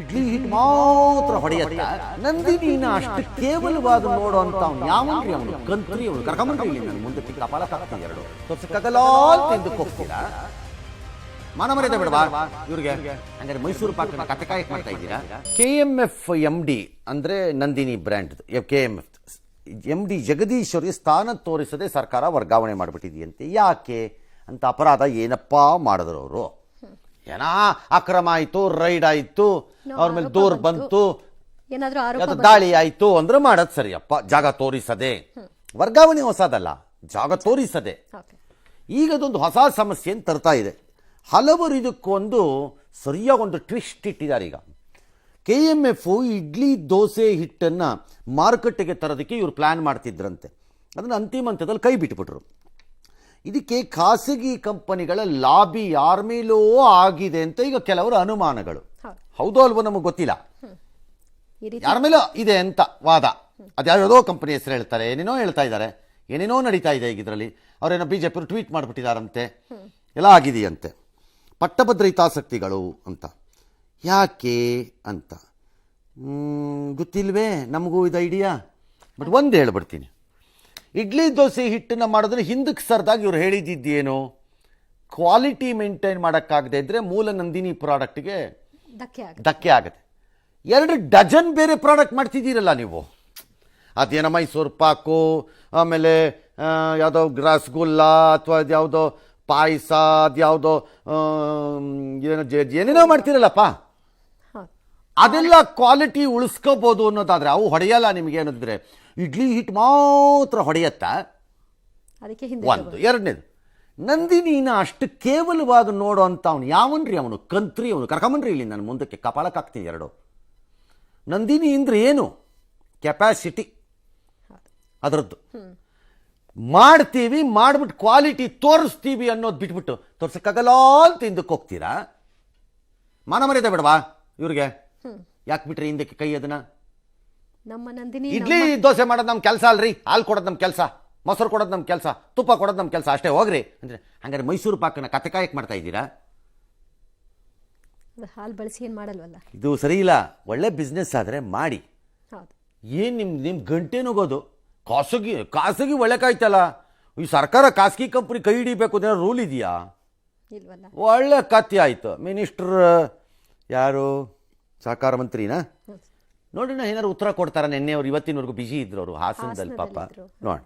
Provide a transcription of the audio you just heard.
ಇಡ್ಲಿ ಹಿಟ್ಟು ಮಾತ್ರ ಹೊಡೆಯತ್ತ. ನಂದಿನಿನ ಅಷ್ಟು ಕೇವಲವಾದ ನೋಡೋ ಅಂತ ಅವ್ನು ಯಾವನ್ರಿ ಅವನು? ಕಂತ್ರಿ ಅವನು ಕರ್ಕೊಂಬಂದ್ರಿ ನನ್ನ ಮುಂದೆ ಕಪಾಲ ಎರಡು. ತೋರ್ಸಕ್ಕಾಗಲ್ಲ ತಿಂದು ಹೋಗ್ತೀರಾ ಮನ ಬಿಡವಾ, ಇವ್ರಿಗೆ? ಹಂಗಾರೆ ಮೈಸೂರು ಪಾಕ ಕತೆ ಕಾಯಕ್ ಮಾಡ್ತಾ ಇದ್ದೀರಾ? K M F M D ಅಂದ್ರೆ Nandini brand K M F M D Jagadishwari ಸ್ಥಾನ ತೋರಿಸದೆ ಸರ್ಕಾರ ವರ್ಗಾವಣೆ ಮಾಡಿಬಿಟ್ಟಿದೆಯಂತೆ. ಯಾಕೆ? ಅಂತ ಅಪರಾಧ ಏನಪ್ಪಾ ಮಾಡಿದ್ರು ಅವರು? ಏನಾ? ಅಕ್ರಮ ಆಯ್ತು ರೈಡ್ ಆಯ್ತು ಅವ್ರ ಮೇಲೆ ದೂರ್ ಬಂತು. ಏನಾದ್ರೂ ಆರೋಪ ಯಾವ್ದೋ ದಾಳಿ ಆಯ್ತು ಅಂದ್ರೆ ಮಾಡೋದು ಸರಿಯಪ್ಪ. ಜಾಗ ತೋರಿಸದೆ. ವರ್ಗಾವಣೆ ಹೊಸದಲ್ಲ ಜಾಗ ತೋರಿಸದೆ. ಈಗ ಅದೊಂದು ಹೊಸ ಸಮಸ್ಯೆಯನ್ನು ತರ್ತಾ ಇದೆ. ಹಲವರು ಇದಕ್ಕೊಂದು ಸರಿಯಾಗಿ ಒಂದು ಟ್ವಿಸ್ಟ್ ಇಟ್ಟಿದ್ದಾರೆ ಈಗ. K M F idli dosa ಹಿಟ್ಟನ್ನು ಮಾರುಕಟ್ಟೆಗೆ ತರೋದಕ್ಕೆ ಇವರು ಪ್ಲ್ಯಾನ್ ಮಾಡ್ತಿದ್ರಂತೆ. ಅದನ್ನು ಅಂತಿಮ ಹಂತದಲ್ಲಿ ಕೈ ಬಿಟ್ಬಿಟ್ರು. ಇದಕ್ಕೆ ಖಾಸಗಿ ಕಂಪನಿಗಳ ಲಾಬಿ ಯಾರ ಮೇಲೋ ಆಗಿದೆ ಅಂತ ಈಗ ಕೆಲವರು ಅನುಮಾನಗಳು. ಹೌದು. ಅಲ್ವೋ ನಮಗೆ ಗೊತ್ತಿಲ್ಲ. ಯಾರ ಮೇಲೋ ಇದೆ ಅಂತ ವಾದ. ಅದ್ಯಾವುದೋ ಕಂಪನಿ ಹೆಸರು ಹೇಳ್ತಾರೆ ಏನೇನೋ ಹೇಳ್ತಾ ಇದ್ದಾರೆ ಏನೇನೋ ನಡೀತಾ ಇದೆ ಈಗ ಇದರಲ್ಲಿ ಅವರೇನೋ ಬಿ ಜೆ ಪಿ ಟ್ವೀಟ್ ಮಾಡಿಬಿಟ್ಟಿದಾರಂತೆ. ಎಲ್ಲ ಆಗಿದೆಯಂತೆ. ಪಟ್ಟಭದ್ರ ಹಿತಾಸಕ್ತಿಗಳು ಅಂತ. ಯಾಕೆ ಅಂತ? ಗೊತ್ತಿಲ್ವೇ? ನಮಗೂ ಇದು ಐಡಿಯಾ. ಬಟ್ ಒಂದು ಹೇಳ್ಬಿಡ್ತೀನಿ. ಇಡ್ಲಿ ದೋಸೆ ಹಿಟ್ಟನ್ನು ಮಾಡಿದ್ರೆ ಹಿಂದಕ್ಕೆ ಸರ್ದಾಗ ಇವ್ರು ಹೇಳಿದ್ದಿದ್ದೇನು ಕ್ವಾಲಿಟಿ ಮೇಂಟೈನ್ ಮಾಡೋಕ್ಕಾಗದೇ ಇದ್ದರೆ ಮೂಲ ನಂದಿನಿ ಪ್ರಾಡಕ್ಟ್ಗೆ ಧಕ್ಕೆ ಆಗುತ್ತೆ. ಧಕ್ಕೆ ಆಗುತ್ತೆ. ಎರಡು ಡಜನ್ ಬೇರೆ ಪ್ರಾಡಕ್ಟ್ ಮಾಡ್ತಿದ್ದೀರಲ್ಲ ನೀವು. ಅದೇನೋ ಮೈಸೂರು ಪಾಕು ಆಮೇಲೆ ಯಾವುದೋ ರಸಗುಲ್ಲ ಅಥವಾ ಅದ್ಯಾವುದೋ ಪಾಯಸ ಅದು ಯಾವುದೋ ಏನೋ ಜೆ- ಏನೇನೋ ಮಾಡ್ತೀರಲ್ಲಪ್ಪ. ಅದೆಲ್ಲ ಕ್ವಾಲಿಟಿ ಉಳಿಸ್ಕೋಬೋದು ಅನ್ನೋದಾದರೆ ಅವು ಹೊಡೆಯಲ್ಲ ನಿಮಗೆ ಅನ್ನೋದಿದ್ರೆ ಇಡ್ಲಿ ಹಿಟ್ ಮಾತ್ರ ಹೊಡೆಯತ್ತ? ಅದಕ್ಕೆ ಒಂದು ಎರಡನೇದು. ನಂದಿನಿನ ಅಷ್ಟು ಕೇವಲವಾಗಿ ನೋಡೋ ಅಂತ ಅವನು ಯಾವನ್ರಿ ಅವನು? ಕಂತ್ರಿ ಅವನು. ಕರ್ಕೊಂಬನ್ರಿ ಇಲ್ಲಿ ನನ್ನ ಮುಂದಕ್ಕೆ ಕಪಾಳಕ್ಕಾಗ್ತೀನಿ ಎರಡು. ನಂದಿನಿ ಅಂದ್ರೆ ಏನು? ಕೆಪಾಸಿಟಿ ಅದರದ್ದು. ಮಾಡ್ತೀವಿ ಮಾಡ್ಬಿಟ್ಟು ಕ್ವಾಲಿಟಿ ತೋರಿಸ್ತೀವಿ ಅನ್ನೋದು ಬಿಟ್ಬಿಟ್ಟು ತೋರ್ಸಕ್ಕಾಗಲ್ಲ ಅಂತ ಹಿಂದಕ್ಕೆ ಹೋಗ್ತೀರಾ? ಮಾನ ಮರ್ಯಾದೆ ಬೇಡವಾ ಇವ್ರಿಗೆ? ಯಾಕೆ ಬಿಟ್ರಿ ಹಿಂದಕ್ಕೆ ಕೈ ಅದನ್ನ? ನಮ್ಮ ನಂದಿನಿ ಇಡ್ಲಿ ದೋಸೆ ಮಾಡೋದು ನಮ್ಮ ಕೆಲಸ ಅಲ್ರಿ. ಹಾಲು ಕೊಡೋದು ನಮ್ಮ ಕೆಲಸ. ಮೊಸರು ಕೊಡೋದು ನಮ್ಮ ಕೆಲಸ. ತುಪ್ಪ ಕೊಡೋದು ನಮ್ಮ ಕೆಲಸ. ಅಷ್ಟೇ ಹೋಗ್ರಿ. ಅಂದ್ರೆ ಹಂಗಾರೆ ಮೈಸೂರು ಪಾಕನ ಕತೆ ಕಾಯಕ್ಕೆ ಮಾಡ್ತಾ ಇದ್ದೀರಾ? ಹಾಲು ಬಳಸಿ ಏನು ಮಾಡಲ್ವಲ್ಲ? ಇದು ಸರಿ ಇಲ್ಲ. ಒಳ್ಳೆ ಬಿಸ್ನೆಸ್ ಆದರೆ ಮಾಡಿ. ಹೌದು. ಏನು ನಿಮ್ಮ ನಿಮ್ಮ ಗಂಟೆ ನುಗೋದು ಖಾಸಗಿ ಖಾಸಗಿ ಒಳ್ಳೆ ಕಾಯ್ತಲ್ಲ. ಈ ಸರ್ಕಾರ ಖಾಸಗಿ ಕಂಪ್ನಿ ಕೈ ಹಿಡಿಬೇಕು ಅನ್ನೋ ರೂಲ್ ಇದೆಯಾ? ಇಲ್ವಲ್ಲ. ಒಳ್ಳೆ ಕತ್ತಿ ಆಯಿತು. ಮಿನಿಸ್ಟ್ರ್ ಯಾರು? ಸಹಕಾರ ಮಂತ್ರಿನಾ? ಹೌದು. ನೋಡೋಣ ಏನಾದ್ರು ಉತ್ತರ ಕೊಡ್ತಾರ ನಿನ್ನೆ ಅವ್ರು? ಇವತ್ತಿನವರೆಗೂ ಬಿಜಿ ಇದ್ರು ಅವರು ಹಾಸನದಲ್ಲಿ ಪಾಪ. ನೋಡೋಣ ನೋಡಿ.